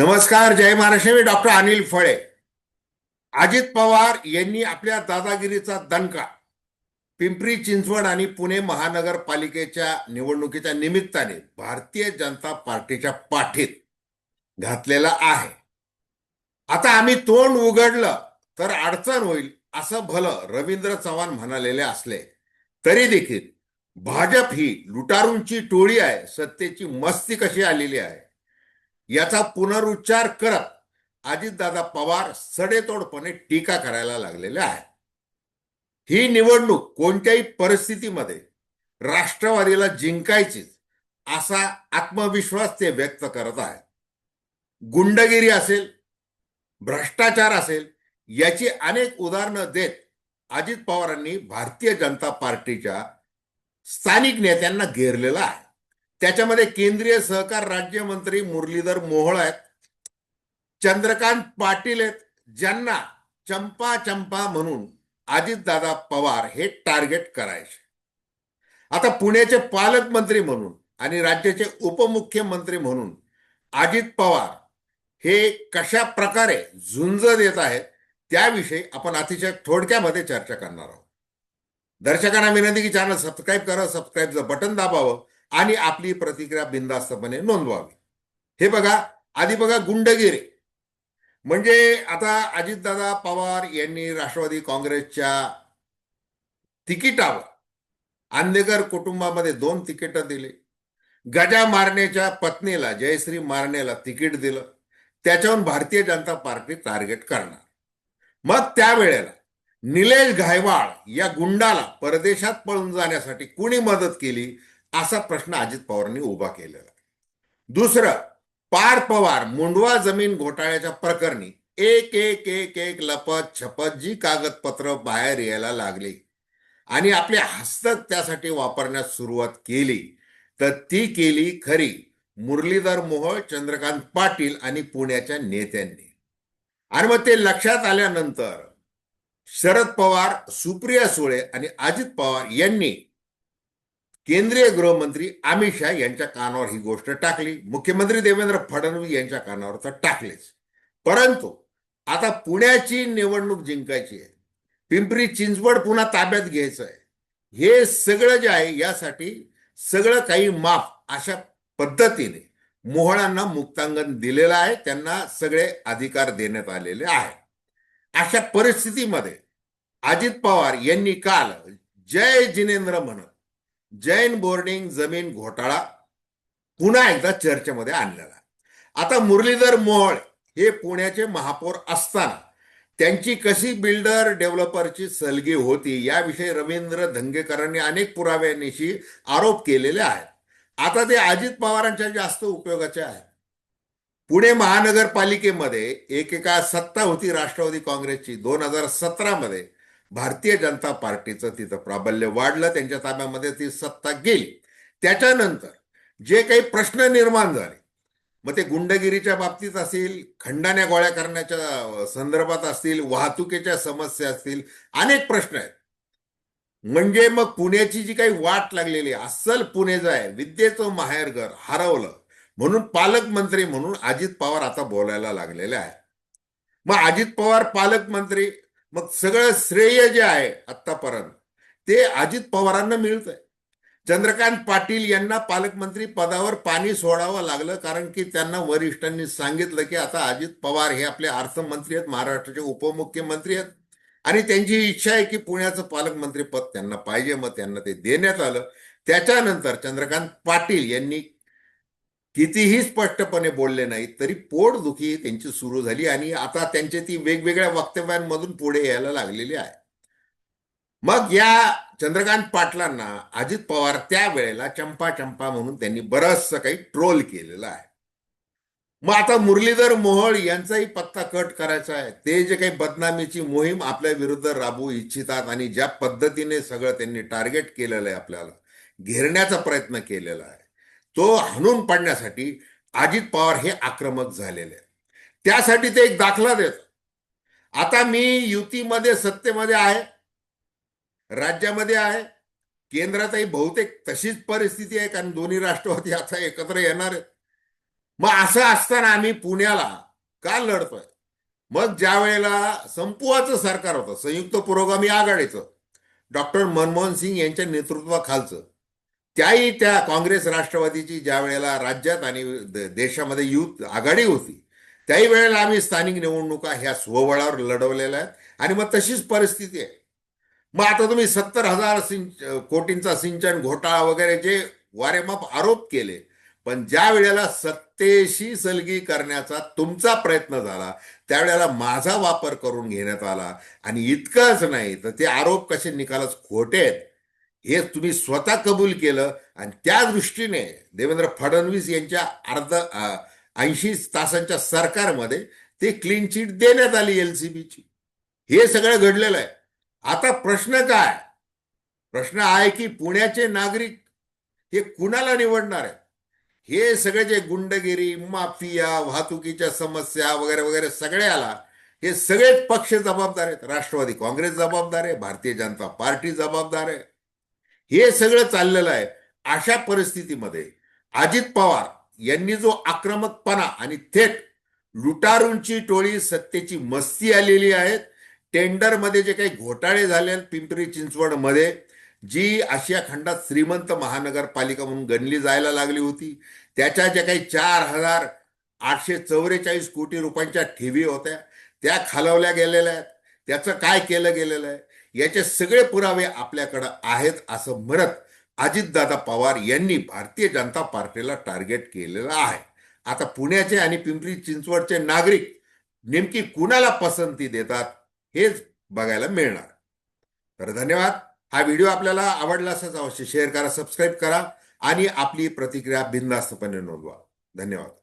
नमस्कार जय महाराष्ट्र मी डॉक्टर अनिल फळे. अजित पवार यांनी आपल्या दादागिरीचा दणका पिंपरी चिंचवड आणि पुणे महानगरपालिकेच्या निवडणुकीच्या निमित्ताने भारतीय जनता पार्टीच्या पाठीत घातलेला आहे. आता आम्ही तोंड उघडलं तर अडचण होईल असं भलं रवींद्र चव्हाण म्हणालेले असले तरी देखील भाजप ही लुटारूंची टोळी आहे सत्तेची मस्ती कशी आलेली आहे? याचा पुनरुच्चार करत अजितदादा पवार सडेतोडपणे टीका करायला लागलेले आहेत. ही निवडणूक कोणत्याही परिस्थितीमध्ये राष्ट्रवादीला जिंकायचीच असा आत्मविश्वास ते व्यक्त करत आहेत. गुंडगिरी असेल भ्रष्टाचार असेल याची अनेक उदाहरणं देत अजित पवारांनी भारतीय जनता पार्टीच्या स्थानिक नेत्यांना घेरलेला आहे. त्याच्यामध्ये केंद्रीय सहकार राज्यमंत्री मुरलीधर मोहोळ आहेत. चंद्रकांत पाटील आहेत. ज्यांना चंपा चंपा म्हणून अजितदादा पवार हे टार्गेट करायचे. आता पुण्याचे पालकमंत्री म्हणून आणि राज्याचे उपमुख्यमंत्री म्हणून अजित पवार हे कशा प्रकारे झुंज देत आहेत त्याविषयी आपण अतिशय थोडक्यामध्ये चर्चा करणार आहोत. दर्शकांना विनंती की चॅनल सबस्क्राईब करा सबस्क्राईबचं बटन दाबावं. आणि आपली प्रतिक्रिया बिनधास्तपणे नोंदवावी. हे बघा आधी बघा गुंडगिरी. म्हणजे आता अजितदादा पवार यांनी राष्ट्रवादी काँग्रेसच्या तिकिटावर आंदेकर कुटुंबामध्ये दोन तिकीटं दिली. गजा मारण्याच्या पत्नीला जयश्री मारण्याला तिकीट दिलं. त्याच्याहून भारतीय जनता पार्टी टार्गेट करणार. मग त्यावेळेला निलेश घायवाळ या गुंडाला परदेशात पळून जाण्यासाठी कुणी मदत केली? असा प्रश्न अजित पवारांनी उभा केलेला दुसरं पार पवार मुंडवा जमीन घोटाळ्याच्या प्रकरणी एक एक एक एक लपत छपत जी कागदपत्र बाहेर यायला लागली आणि आपले हस्तक त्यासाठी वापरण्यास सुरुवात केली तर ती केली खरी मुरलीधर मोहोळ चंद्रकांत पाटील आणि पुण्याच्या नेत्यांनी. आणि मग ते लक्षात आल्यानंतर शरद पवार सुप्रिया सुळे आणि अजित पवार यांनी केंद्रीय गृहमंत्री अमित शहा यांच्या कानावर ही गोष्ट टाकली. मुख्यमंत्री देवेंद्र फडणवीस यांच्या कानावर तर टाकलेच. परंतु आता पुण्याची निवडणूक जिंकायची आहे. पिंपरी चिंचवड पुन्हा ताब्यात घ्यायचं आहे हे सगळं जे आहे यासाठी सगळं काही माफ अशा पद्धतीने मोहळांना मुक्तांगण दिलेलं आहे. त्यांना सगळे अधिकार देण्यात आलेले आहे. अशा परिस्थितीमध्ये अजित पवार यांनी काल जय जिनेंद्र म्हणत जैन बोर्डिंग जमीन घोटाळा पुन्हा एकदा चर्चेमध्ये आणलेला आता मुरलीधर मोहोळ हे पुण्याचे महापौर असताना त्यांची कशी बिल्डर डेव्हलपरची सलगी होती याविषयी रवींद्र धंगेकरांनी अनेक पुराव्यांशी आरोप केलेले आहेत. आता ते अजित पवारांच्या जास्त उपयोगाचे आहेत. पुणे महानगरपालिकेमध्ये एकेका सत्ता होती राष्ट्रवादी काँग्रेसची दोन हजार सतरामध्ये. भारतीय जनता पार्टीचं तिथं प्राबल्य वाढलं त्यांच्या ताब्यामध्ये ती सत्ता गेली. त्याच्यानंतर जे काही प्रश्न निर्माण झाले मग ते गुंडगिरीच्या बाबतीत असतील खंडाण्या गोळ्या करण्याच्या संदर्भात असतील वाहतुकीच्या समस्या असतील अनेक प्रश्न आहेत. म्हणजे मग पुण्याची जी काही वाट लागलेली अस्सल पुणे जे आहे विद्येचं माहेरघर हरवलं म्हणून पालकमंत्री म्हणून अजित पवार आता बोलायला लागलेले आहे मग अजित पवार पालकमंत्री मग सगळं श्रेय जे आहे आतापर्यंत ते अजित पवारांना मिळतंय. चंद्रकांत पाटील यांना पालकमंत्री पदावर पाणी सोडावं लागलं कारण की त्यांना वरिष्ठांनी सांगितलं की आता अजित पवार हे आपले अर्थमंत्री आहेत महाराष्ट्राचे उपमुख्यमंत्री आहेत. आणि त्यांची इच्छा आहे की पुण्याचं पालकमंत्री पद त्यांना पाहिजे मग त्यांना ते देण्यात आलं. त्याच्यानंतर चंद्रकांत पाटील यांनी कितीही स्पष्टपणे बोलले नाही तरी पोटदुखी त्यांची सुरू झाली आणि आता त्यांचे ती वेगवेगळ्या वक्तव्यांमधून पुढे यायला लागलेली आहे. मग या चंद्रकांत पाटलांना अजित पवार त्यावेळेला चंपा चंपा म्हणून त्यांनी बरचसं काही ट्रोल केलेलं आहे. मग आता मुरलीधर मोहोळ यांचाही पत्ता कट करायचा आहे. ते जे काही बदनामीची मोहीम आपल्या विरुद्ध राबवू इच्छितात आणि ज्या पद्धतीने सगळं त्यांनी टार्गेट केलेलं आहे आपल्याला घेरण्याचा प्रयत्न केलेला आहे. तो हाणून पाडण्यासाठी अजित पवार हे आक्रमक झालेले आहेत. त्यासाठी ते एक दाखला देत आता मी युतीमध्ये सत्तेमध्ये आहे राज्यामध्ये आहे केंद्रातही बहुतेक तशीच परिस्थिती आहे कारण दोन्ही राष्ट्रवादी आता एकत्र येणार आहेत. मग असं असताना आम्ही पुण्याला का लढतोय? मग ज्या वेळेला संपुआचं सरकार होतं संयुक्त पुरोगामी आघाडीचं डॉक्टर मनमोहन सिंग यांच्या नेतृत्वाखालचं त्याही त्या काँग्रेस राष्ट्रवादीची ज्या वेळेला राज्यात आणि देशामध्ये युथ आघाडी होती त्याही वेळेला आम्ही स्थानिक निवडणुका ह्या स्वबळावर लढवलेल्या आहेत. आणि मग तशीच परिस्थिती आहे. मग आता तुम्ही सत्तर हजार सिंच कोटींचा सिंचन घोटाळा वगैरे जे वारेमाप आरोप केले पण ज्या वेळेला सत्तेशी सलगी करण्याचा तुमचा प्रयत्न झाला त्यावेळेला माझा वापर करून घेण्यात आला आणि इतकंच नाही तर ते आरोप कसे निकालच खोटे आहेत? हे तुम्ही स्वतः कबूल केलं आणि त्या दृष्टीने देवेंद्र फडणवीस यांच्या अर्ध ऐंशी तासांच्या सरकारमध्ये ते क्लीन चिट देण्यात आली एलसीबीची हे सगळं घडलेलं आहे. आता प्रश्न काय? प्रश्न आहे की पुण्याचे नागरिक हे कुणाला निवडणार आहे हे सगळे जे गुंडगिरी माफिया वाहतुकीच्या समस्या वगैरे वगैरे सगळ्याला हे सगळेच पक्ष जबाबदार आहेत. राष्ट्रवादी काँग्रेस जबाबदार आहे भारतीय जनता पार्टी जबाबदार आहे. हे सगळं चाललेलं आहे. अशा परिस्थितीमध्ये अजित पवार यांनी जो आक्रमकपणा आणि थेट लुटारूंची टोळी सत्तेची मस्ती आलेली आहेत टेंडरमध्ये जे काही घोटाळे झाले आहेत पिंपरी चिंचवडमध्ये जी आशिया खंडात श्रीमंत महानगरपालिका म्हणून गणली जायला लागली होती त्याच्या ज्या काही चार हजार आठशे चौवेचाळीस कोटी रुपयांच्या ठेवी होत्या त्या खालवल्या गेलेल्या आहेत. त्याचं काय केलं गेलेलं आहे? याचे सगळे पुरावे आपल्याकडं आहेत असं म्हणत अजितदादा पवार यांनी भारतीय जनता पार्टीला टार्गेट केलेलं आहे. आता पुण्याचे आणि पिंपरी चिंचवडचे नागरिक नेमकी कुणाला पसंती देतात हेच बघायला मिळणार. तर धन्यवाद. हा व्हिडिओ आपल्याला आवडला असाच अवश्य शेअर करा सबस्क्राईब करा आणि आपली प्रतिक्रिया बिनधास्तपणे नोंदवा. धन्यवाद.